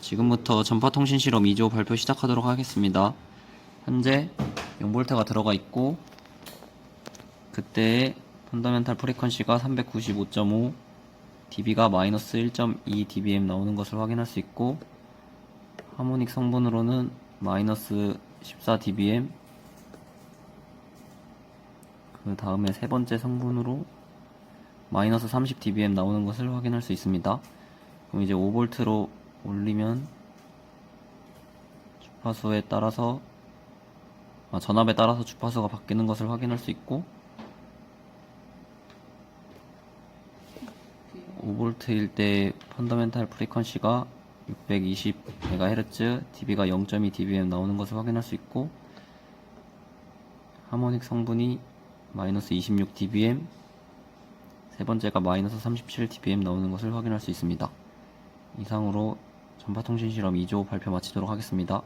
지금부터 전파통신 실험 2조 발표 시작하도록 하겠습니다. 현재 0볼트가 들어가 있고 그때의 펀더멘탈 프리퀀시가 395.5 dB가 마이너스 1.2 dBm 나오는 것을 확인할 수 있고 하모닉 성분으로는 마이너스 14 dBm 그 다음에 세 번째 성분으로 마이너스 30 dBm 나오는 것을 확인할 수 있습니다. 그럼 이제 5볼트로 올리면 주파수에 따라서 아, 전압에 따라서 주파수가 바뀌는 것을 확인할 수 있고 5볼트일 때 펀더멘탈 프리퀀시가 620MHz, dB가 0.2 dBm 나오는 것을 확인할 수 있고 하모닉 성분이 마이너스 26 dBm, 세 번째가 마이너스 37 dBm 나오는 것을 확인할 수 있습니다. 이상으로 전파통신 실험 2조 발표 마치도록 하겠습니다.